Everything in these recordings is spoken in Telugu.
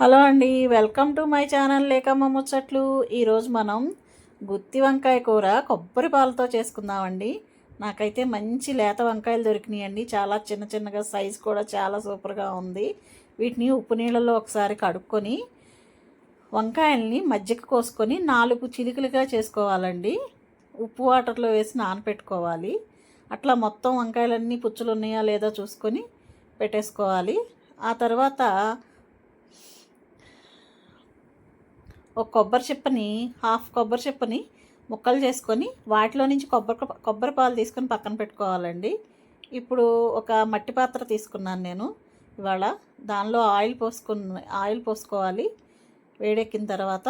హలో అండి వెల్కమ్ టు మై ఛానల్ లేకమ్మ ముచ్చట్లు. ఈరోజు మనం గుత్తి వంకాయ కూర కొబ్బరి పాలతో చేసుకుందామండి. నాకైతే మంచి లేత వంకాయలు దొరికినాయండి. చాలా చిన్న చిన్నగా సైజు కూడా చాలా సూపర్గా ఉంది. వీటిని ఉప్పు నీళ్ళలో ఒకసారి కడుక్కొని వంకాయల్ని మజ్జిగ కోసుకొని నాలుగు చిలుకలుగా చేసుకోవాలండి. ఉప్పు వాటర్లో వేసి నానపెట్టుకోవాలి. అట్లా మొత్తం వంకాయలన్నీ పుచ్చులు ఉన్నాయా లేదా చూసుకొని పెట్టేసుకోవాలి. ఆ తర్వాత ఒక కొబ్బరి చిప్పని హాఫ్ కొబ్బరి చిప్పని ముక్కలు చేసుకొని వాటిలో నుంచి కొబ్బరి కొబ్బరి పాలు తీసుకొని పక్కన పెట్టుకోవాలండి. ఇప్పుడు ఒక మట్టి పాత్ర తీసుకున్నాను నేను. ఇవాళ దానిలో ఆయిల్ పోసుకున్న ఆయిల్ పోసుకోవాలి. వేడెక్కిన తర్వాత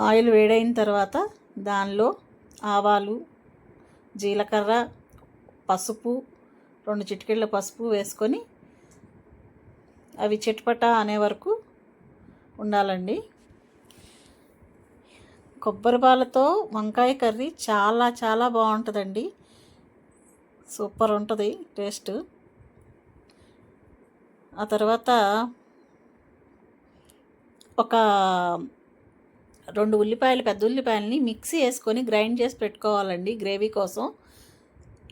ఆయిల్ వేడైన తర్వాత దానిలో ఆవాలు జీలకర్ర పసుపు రెండు చిటికెళ్ళ పసుపు వేసుకొని అవి చిట్పట అనే వరకు ఉండాలండి. కొబ్బరి పాలతో వంకాయ కర్రీ చాలా చాలా బాగుంటుందండి. సూపర్ ఉంటుంది టేస్ట్. ఆ తర్వాత ఒక రెండు ఉల్లిపాయలు పెద్ద ఉల్లిపాయలని మిక్సీ వేసుకొని గ్రైండ్ చేసి పెట్టుకోవాలండి గ్రేవీ కోసం.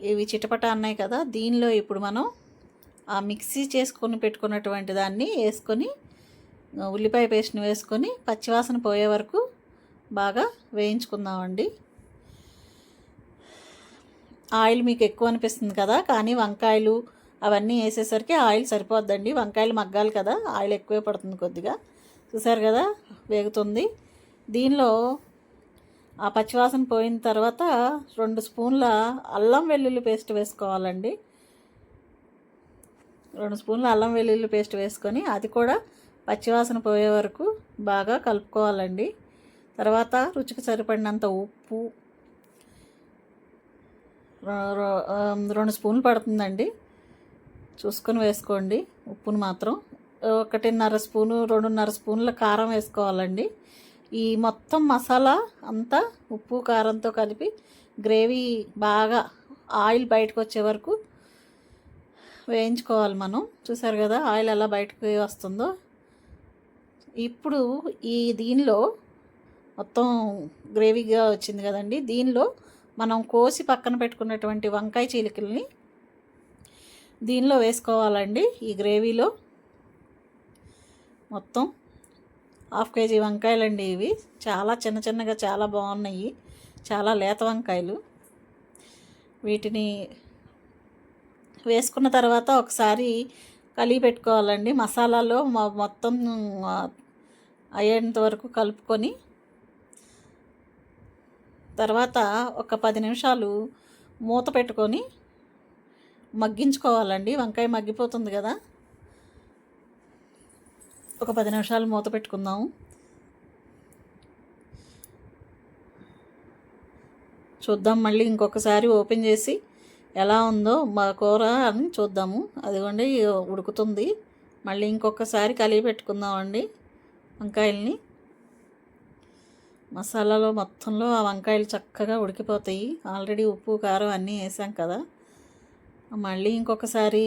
ఇవి చిటపట అన్నాయి కదా దీనిలో ఇప్పుడు మనం ఆ మిక్సీ చేసుకొని పెట్టుకున్నటువంటి దాన్ని వేసుకొని ఉల్లిపాయ పేస్ట్ని వేసుకొని పచ్చివాసన పోయే వరకు బాగా వేయించుకుందామండి. ఆయిల్ మీకు ఎక్కువ అనిపిస్తుంది కదా కానీ వంకాయలు అవన్నీ వేసేసరికి ఆయిల్ సరిపోద్దండి. వంకాయలు మగ్గాలి కదా ఆయిల్ ఎక్కువే పడుతుంది కొద్దిగా. చూసారు కదా వేగుతుంది. దీనిలో ఆ పచ్చివాసన పోయిన తర్వాత రెండు స్పూన్ల అల్లం వెల్లుల్లి పేస్ట్ వేసుకోవాలండి. రెండు స్పూన్ల అల్లం వెల్లుల్లి పేస్ట్ వేసుకొని అది కూడా పచ్చివాసన పోయే వరకు బాగా కలుపుకోవాలండి. తర్వాత రుచికి సరిపడినంత ఉప్పు రెండు స్పూన్లు పడుతుందండి. చూసుకొని వేసుకోండి ఉప్పును మాత్రం. ఒకటిన్నర స్పూను రెండున్నర స్పూన్ల కారం వేసుకోవాలండి. ఈ మొత్తం మసాలా అంతా ఉప్పు కారంతో కలిపి గ్రేవీ బాగా ఆయిల్ బయటకు వచ్చే వరకు వేయించుకోవాలి మనం. చూసారు కదా ఆయిల్ ఎలా బయటకు వస్తుందో? ఇప్పుడు ఈ దీనిలో మొత్తం గ్రేవీగా వచ్చింది కదండి. దీనిలో మనం కోసి పక్కన పెట్టుకున్నటువంటి వంకాయ చీలికల్ని దీనిలో వేసుకోవాలండి ఈ గ్రేవీలో. మొత్తం హాఫ్ కేజీ వంకాయలండి ఇవి. చాలా చిన్న చిన్నగా చాలా బాగున్నాయి. చాలా లేత వంకాయలు. వీటిని వేసుకున్న తర్వాత ఒకసారి కలిగి పెట్టుకోవాలండి. మసాలాలో మొత్తం అయ్యేంత వరకు కలుపుకొని తర్వాత ఒక పది నిమిషాలు మూత పెట్టుకొని మగ్గించుకోవాలండి. వంకాయ మగ్గిపోతుంది కదా. ఒక పది నిమిషాలు మూత పెట్టుకుందాము. చూద్దాం మళ్ళీ ఇంకొకసారి ఓపెన్ చేసి ఎలా ఉందో మా కూర అని చూద్దాము. అదిగోండి ఉడుకుతుంది. మళ్ళీ ఇంకొకసారి కలిగి పెట్టుకుందామండి. వంకాయల్ని. మసాలాలో మొత్తంలో ఆ వంకాయలు చక్కగా ఉడికిపోతాయి. ఆల్రెడీ ఉప్పు కారం అన్నీ వేసాం కదా. మళ్ళీ ఇంకొకసారి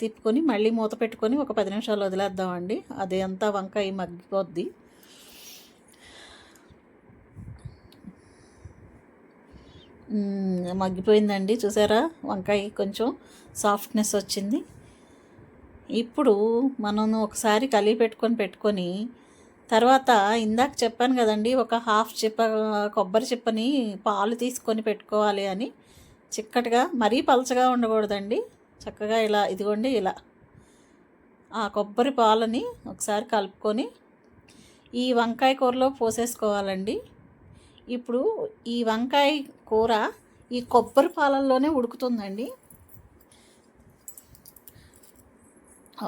తిప్పుకొని మళ్ళీ మూత పెట్టుకొని ఒక పది నిమిషాలు వదిలేద్దామండి. అది అంతా వంకాయ మగ్గిపోద్ది. మగ్గిపోయిందండి. చూసారా? వంకాయ కొంచెం సాఫ్ట్నెస్ వచ్చింది. ఇప్పుడు మనం ఒకసారి కలిపి పెట్టుకొని పెట్టుకొని తర్వాత ఇందాక చెప్పాను కదండి ఒక హాఫ్ చిప్ప కొబ్బరి చిప్పని పాలు తీసుకొని పెట్టుకోవాలి అని. చిక్కటిగా మరీ పలచగా ఉండకూడదండి. చక్కగా ఇలా ఇదిగోండి ఇలా. ఆ కొబ్బరి పాలని ఒకసారి కలుపుకొని ఈ వంకాయ కూరలో పోసేసుకోవాలండి. ఇప్పుడు ఈ వంకాయ కూర ఈ కొబ్బరి పాలల్లోనే ఉడుకుతుందండి.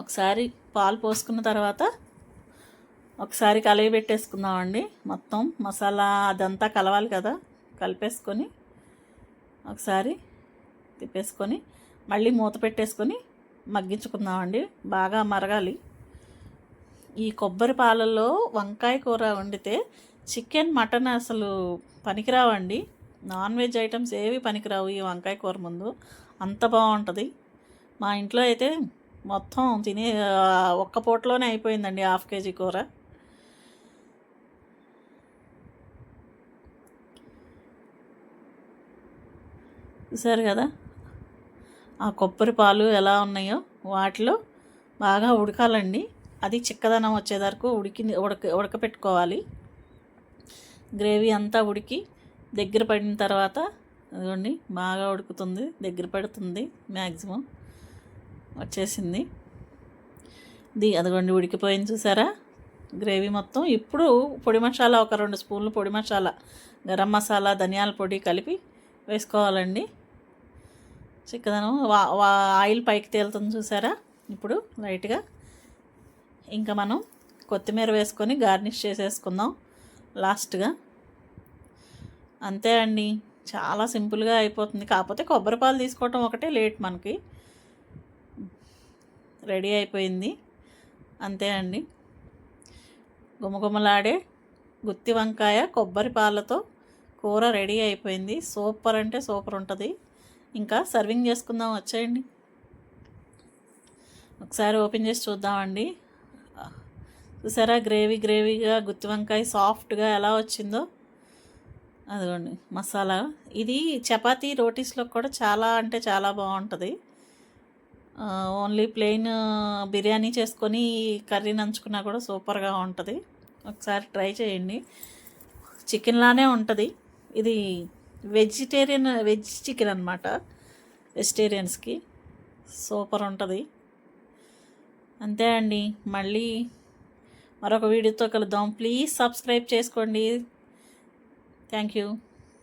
ఒకసారి పాలు పోసుకున్న తర్వాత ఒకసారి కలిగి పెట్టేసుకుందామండి మొత్తం మసాలా అదంతా కలవాలి కదా కలిపేసుకొని ఒకసారి తిప్పేసుకొని మళ్ళీ మూత పెట్టేసుకొని మగ్గించుకుందామండి. బాగా మరగాలి. ఈ కొబ్బరి పాలల్లో వంకాయ కూర వండితే చికెన్ మటన్ అసలు పనికిరావండి. నాన్ వెజ్ ఐటమ్స్ ఏవి పనికిరావు ఈ వంకాయ కూర ముందు. అంత బాగుంటుంది. మా ఇంట్లో అయితే మొత్తం తినే ఒక్క పూటలోనే అయిపోయిందండి హాఫ్ కేజీ కూర. చూసారు కదా? ఆ కొబ్బరి పాలు ఎలా ఉన్నాయో వాటిలో బాగా ఉడకాలండి. అది చిక్కదనం వచ్చేవరకు ఉడికి ఉడక ఉడకపెట్టుకోవాలి. గ్రేవీ అంతా ఉడికి దగ్గర పడిన తర్వాత అదిగోండి బాగా ఉడుకుతుంది దగ్గర పడుతుంది మ్యాక్సిమం వచ్చేసింది. ఇది అదిగోండి ఉడికిపోయింది చూసారా? గ్రేవీ మొత్తం ఇప్పుడు పొడి మసాలా ఒక రెండు స్పూన్లు పొడి మసాలా గరం మసాలా ధనియాల పొడి కలిపి వేసుకోవాలండి. చిక్కదనం. వా వా ఆయిల్ పైకి తేలుతుంది చూసారా? ఇప్పుడు లైట్గా ఇంకా మనం కొత్తిమీర వేసుకొని గార్నిష్ చేసేసుకుందాం లాస్ట్గా. అంతే అండి. చాలా సింపుల్గా అయిపోతుంది. కాకపోతే కొబ్బరి పాలు తీసుకోవటం ఒకటే లేట్ మనకి. రెడీ అయిపోయింది. అంతే అండి. గుమగుమలాడే గుత్తి వంకాయ కొబ్బరి పాలతో కూర రెడీ అయిపోయింది. సూపర్ అంటే సూపర్ ఉంటుంది. ఇంకా సర్వింగ్ చేసుకుందాం వచ్చేయండి. ఒకసారి ఓపెన్ చేసి చూద్దామండి. చూసారా గ్రేవీ గ్రేవీగా గుత్తి వంకాయ సాఫ్ట్గా ఎలా వచ్చిందో? అదిగోండి మసాలా. ఇది చపాతీ రోటీస్లో కూడా చాలా అంటే చాలా బాగుంటుంది. ఓన్లీ ప్లెయిన్ బిర్యానీ చేసుకొని కర్రీ నంచుకున్నా కూడా సూపర్గా ఉంటుంది. ఒకసారి ట్రై చేయండి. చికెన్లానే ఉంటుంది. ఇది వెజిటేరియన్ వెజ్ చికెన్ అనమాట వెజిటేరియన్స్కి. సూపర్ ఉంటుంది. అంతే అండి. మళ్ళీ మరొక వీడియోతో కలుద్దాం. ప్లీజ్ సబ్స్క్రైబ్ చేసుకోండి. Thank you.